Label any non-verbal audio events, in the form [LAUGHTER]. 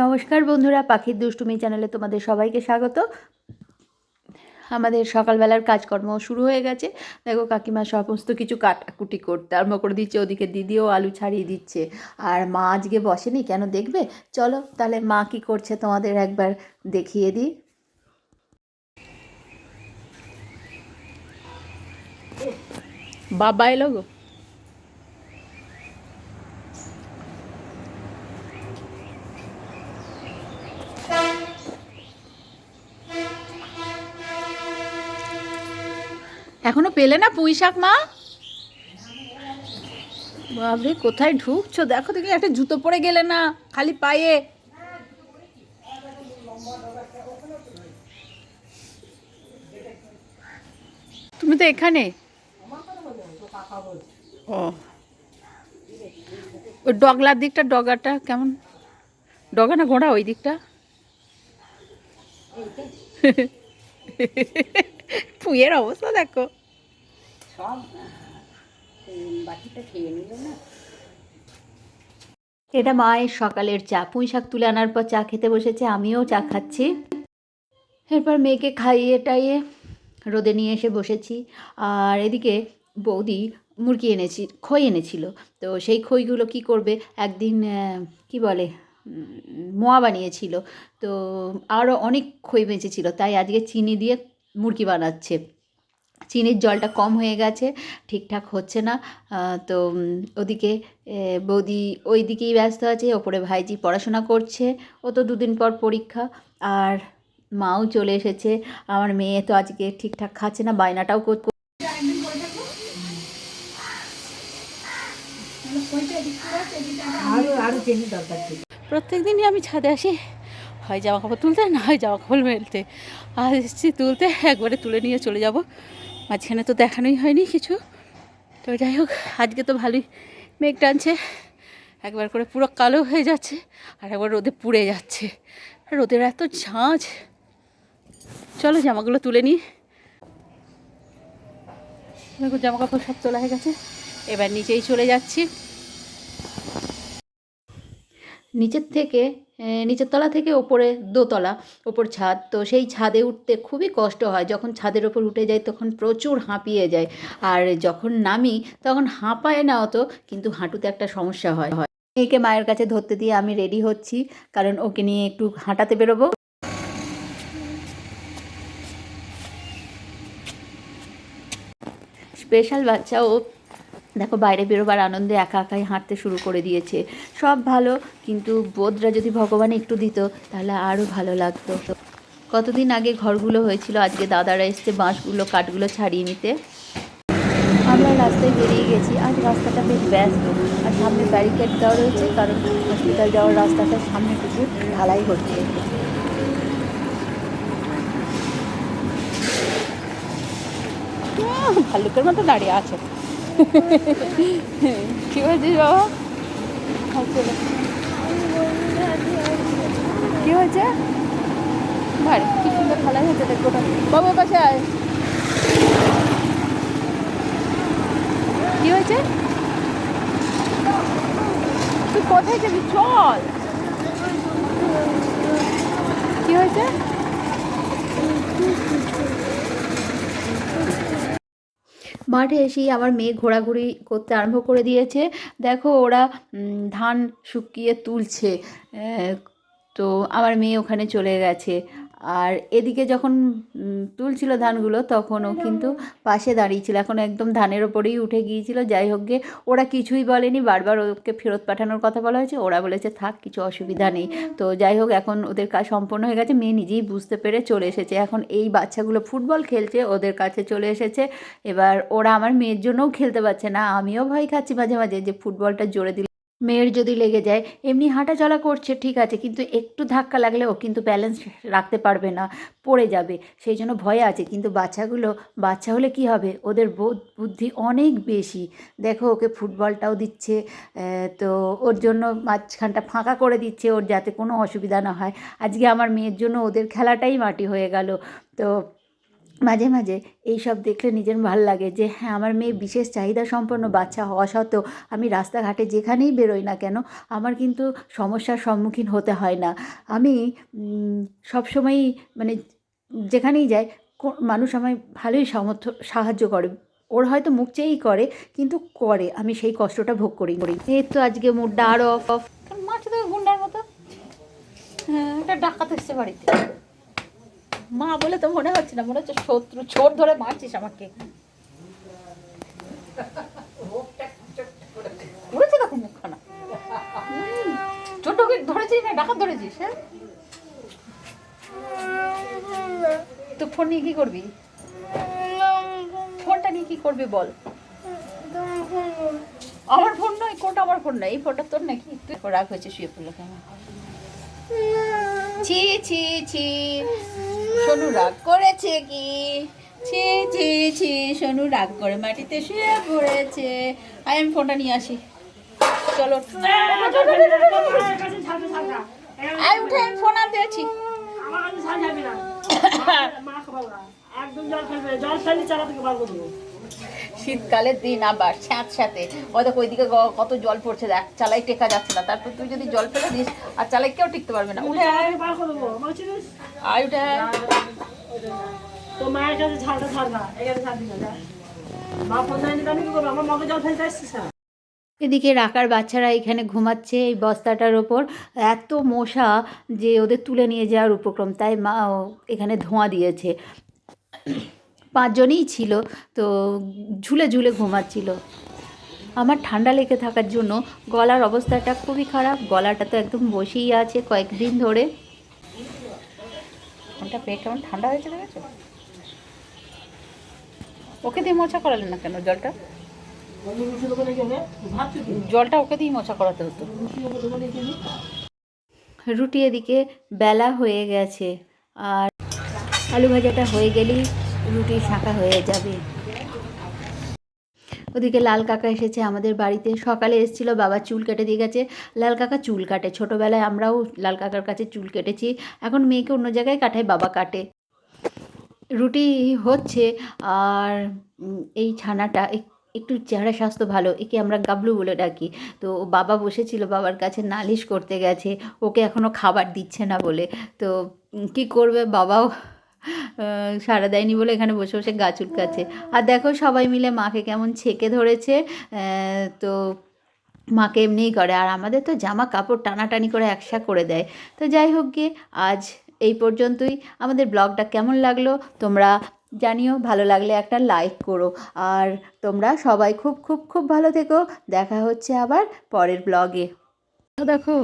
নমস্কার বন্ধুরা, পাখির দুষ্টুমি চ্যানেলে তোমাদের সবাইকে স্বাগত। আমাদের সকালবেলার কাজকর্ম শুরু হয়ে গেছে। দেখো কাকিমা সমস্ত কিছু কাটাকুটি করতে আরম্ভ করে দিচ্ছে। ওদিকে দিদিও আলু ছাড়িয়ে দিচ্ছে। আর মা আজকে বসেনি, কেন দেখবে? চলো তাহলে মা কি করছে তোমাদের একবার দেখিয়ে দিই। বাবা এলো গো। এখনও পেলে না পুঁই শাক মা? বাবরে কোথায় ঢুকছো? দেখো দেখি একটা জুতো পরে গেলে না খালি পায়ে। তুমি তো এখানে। ও। ওই ডগলার দিকটা ডগাটা কেমন? ডগা না ঘোড়া ওই দিকটা? [LAUGHS] পুঁয়ের অবস্থা দেখো। সব উম, খেয়ে নিল না। এটা মায়ের সকালের চা। পুঁই শাক তুলে আনার পর চা খেতে বসেছে আমিও চা খাচ্ছি। এরপর মেয়েকে খাইয়ে টাইয়ে রোদে নিয়ে এসে বসেছি। আর এদিকে বৌদি মুরগি এনেছি খই এনেছিল। তো সেই খইগুলো কি করবে? একদিন কি বলে মোয়া বানিয়েছিল। তো আরও অনেক খই বেঁচেছিল তাই আজকে চিনি দিয়ে মুরগি বানাচ্ছে। চিনির জলটা কম হয়ে গেছে ঠিকঠাক হচ্ছে না। তো ওদিকে বৌদি ওই দিকেই ব্যস্ত আছে ওপরে ভাইজি পড়াশোনা করছে ও তো দুদিন পর পরীক্ষা। আর মাও চলে এসেছে আমার মেয়ে তো আজকে ঠিকঠাক খাচ্ছে না বায়নাটাও ছিল প্রত্যেক দিনই আমি ছাদে আসি। হয় জামা কাপড় তুলতে না হয় জামা কাপড় মেলতে। আর এসেছি তুলতে, একবারে তুলে নিয়ে চলে যাব। মাঝখানে তো দেখানোই হয়নি কিছু। তো যাই হোক, আজকে তো ভালোই মেঘ টানছে। একবার করে পুরো কালো হয়ে যাচ্ছে, আর একবার রোদে পুড়ে যাচ্ছে। রোদের এত ঝাঁঝ চলো জামাগুলো তুলে নিই। জামা কাপড় সব তোলা হয়ে গেছে। এবার নিচেই চলে যাচ্ছি। নিচের থেকে নিচের তলা থেকে ওপরে দোতলা, ওপর ছাদ। তো সেই ছাদে উঠতে খুবই কষ্ট হয়। যখন ছাদের ওপর উঠে যাই তখন প্রচুর হাঁপিয়ে যায় আর যখন নামি তখন হাঁপায় না অত, কিন্তু হাঁটুতে একটা সমস্যা হয়। হয়। মেয়েকে মায়ের কাছে ধরতে দিয়ে আমি রেডি হচ্ছি, কারণ ওকে নিয়ে একটু হাঁটাতে বেরোবো। স্পেশাল বাচ্চা ও দেখো বাইরে বেরোবার আনন্দে একা একাই হাঁটতে শুরু করে দিয়েছে। সব ভালো, কিন্তু বোধরা যদি ভগবান একটু দিত, তাহলে আরও ভালো লাগতো। কতদিন আগে ঘরগুলো হয়েছিল, আজকে দাদারা এসছে বাঁশগুলো, কাঠগুলো ছাড়িয়ে নিতে। আমরা রাস্তায় বেরিয়ে গেছি, আজ রাস্তাটা বেশ ব্যস্ত। আর সামনে ব্যারিকেড দেওয়া রয়েছে, কারণ হসপিটাল যাওয়ার রাস্তাটা সামনে কিছু ঢালাই হচ্ছে। ভাল্লুকের মতো দাঁড়িয়ে আছে। কি বলছিস বাবা কি হয়েছে ভাই কি সুন্দর খেলা হয়েছে দেখো। বাবু এর আয় কি হয়েছে তুই কোথায় যাবি চল কি হয়েছে মাঠে এসেই আমার মেয়ে ঘোরাঘুরি করতে আরম্ভ করে দিয়েছে। দেখো ওরা ধান শুকিয়ে তুলছে। তো আমার মেয়ে ওখানে চলে গেছে। আর এদিকে যখন তুলছিল ধানগুলো তখন ও কিন্তু পাশে দাঁড়িয়েছিল। এখন একদম ধানের ওপরেই উঠে গিয়েছিল। যাই হোক গে ওরা কিছুই বলেনি। বারবার ওকে ফেরত পাঠানোর কথা বলা হয়েছে। ওরা বলেছে থাক কিছু অসুবিধা নেই। তো যাই হোক এখন ওদের কাজ সম্পন্ন হয়ে গেছে। মেয়ে নিজেই বুঝতে পেরে চলে এসেছে। এখন এই বাচ্চাগুলো ফুটবল খেলছে ওদের কাছে চলে এসেছে। এবার ওরা আমার মেয়ের জন্যও খেলতে পারছে না। আমিও ভয় খাচ্ছি মাঝে মাঝে যে ফুটবলটা জোরে দিলে মেয়ের যদি লেগে যায়, এমনি হাঁটা চলা করছে, ঠিক আছে, কিন্তু একটু ধাক্কা লাগলে ও কিন্তু ব্যালেন্স রাখতে পারবে না, পড়ে যাবে, সেই জন্য ভয় আছে, কিন্তু বাচ্চাগুলো, বাচ্চা হলে কি হবে? ওদের বোধ, বুদ্ধি অনেক বেশি। দেখো, ওকে ফুটবলটাও দিচ্ছে তো ওর জন্য মাঝখানটা ফাঁকা করে দিচ্ছে, ওর যাতে কোনো অসুবিধা না হয়। আজকে আমার মেয়ের জন্য ওদের খেলাটাই মাটি হয়ে গেল। তো মাঝে মাঝে এই সব দেখলে নিজের ভালো লাগে যে হ্যাঁ আমার মেয়ে বিশেষ চাহিদা সম্পন্ন বাচ্চা হওয়া সত্ত্বেও আমি রাস্তাঘাটে যেখানেই বেরোই না কেন, আমার কিন্তু সমস্যার সম্মুখীন হতে হয় না। আমি সবসময়ই মানে যেখানেই যাই মানুষ আমায় ভালোই সমর্থ সাহায্য করে। ওর হয়তো মুখ চেয়েই করে, কিন্তু করে। আমি সেই কষ্টটা ভোগ করি করি। এই তো আজকে মুডটা আরও অফ অফ মাছ তো গুন্ডার মতো। হ্যাঁ এটা ডাকাত এসছে বাড়িতে। মা বলে তো মনে হচ্ছে না, মনে হচ্ছে শত্রু ছোট ধরে মারছিস আমাকে। উড়েছে দেখো মুখখানা? ছোটকে ধরেছিস না, ডাকাত ধরেছিস হ্যাঁ? তো ফোন নিয়ে কি করবি? ফোনটা নিয়ে কি করবি বল? আমার ফোন নয়, কোনটা আমার ফোন নয়? এই ফোনটা তোর নাকি? তুই রাগ হয়েছে, শুয়ে পড়ল কেন? ছি ছি ছি। সোনু রাগ করেছে কি? ছি ছি ছি সোনু রাগ করে মাটিতে শুয়ে পড়েছে। আই আমি ফোনটা নিয়ে আসি। চলো। আই উঠে আমি ফোন আনতে আছি [COUGHS] একদম জল ফেলবে। জল ফেলে চালা থেকে বার শীতকালের দিন আবার স্যাঁত স্যাঁতে ওই দেখো ওইদিকে কত জল পড়ছে দেখ চালাই টেকা যাচ্ছে না। তারপর তুই যদি জল ফেলে দিস আর চালাই কেউ টিকতে পারবে না। উঠে আয় উঠে তো মায়ের কাছে ঝালটা ছাড়বা এখানে ছাড় দিবে মা ফোন দেয়নি আমি কি করব? আমার মগে জল ফেলতে আসছিস না এদিকে রাকার বাচ্চারা এখানে ঘুমাচ্ছে এই বস্তাটার ওপর। এত মশা যে ওদের তুলে নিয়ে যাওয়ার উপক্রম তাই মা ও এখানে ধোঁয়া দিয়েছে। পাঁচজনই ছিল তো ঝুলে ঝুলে ঘুমাচ্ছিল। আমার ঠান্ডা লেগে থাকার জন্য গলার অবস্থাটা খুবই খারাপ গলাটা তো একদম বসেই আছে কয়েকদিন ধরে। ফোনটা পেয়ে কেমন ঠান্ডা হয়েছে দেখেছ? ওকে দিয়ে মোছা করালেন না কেন জলটা? জলটা ওকে দিয়ে মোছা করাতে হতো। রুটি এদিকে বেলা হয়ে গেছে আর আলু ভাজাটা হয়ে গেলেই রুটি শাঁকা হয়ে যাবে। ওদিকে লাল কাকা এসেছে আমাদের বাড়িতে। সকালে এসেছিল, বাবা চুল কেটে দিয়ে গেছে। লাল কাকা চুল কাটে। ছোটোবেলায় আমরাও লাল কাকার কাছে চুল কেটেছি। এখন মেয়েকে অন্য জায়গায় কাটায়, বাবা কাটে। রুটি হচ্ছে আর এই ছানাটা একটু চেহারা স্বাস্থ্য ভালো, একে আমরা গাবলু বলে ডাকি। তো বাবা বসেছিল, বাবার কাছে নালিশ করতে গেছে। ওকে এখনও খাবার দিচ্ছে না বলে। তো কি করবে বাবাও সাড়া দেয়নি বলে এখানে বসে বসে গা চুলকাচ্ছে। আর দেখো সবাই মিলে মাকে কেমন ছেঁকে ধরেছে তো মাকে এমনিই করে। আর আমাদের তো জামা কাপড় টানাটানি করে একসা করে দেয়। তো যাই হোক গিয়ে আজ এই পর্যন্তই। আমাদের ব্লগটা কেমন লাগল তোমরা জানিও। ভালো লাগলে একটা লাইক করো। আর তোমরা সবাই খুব খুব খুব ভালো থেকো। দেখা হচ্ছে আবার পরের ব্লগে। দেখো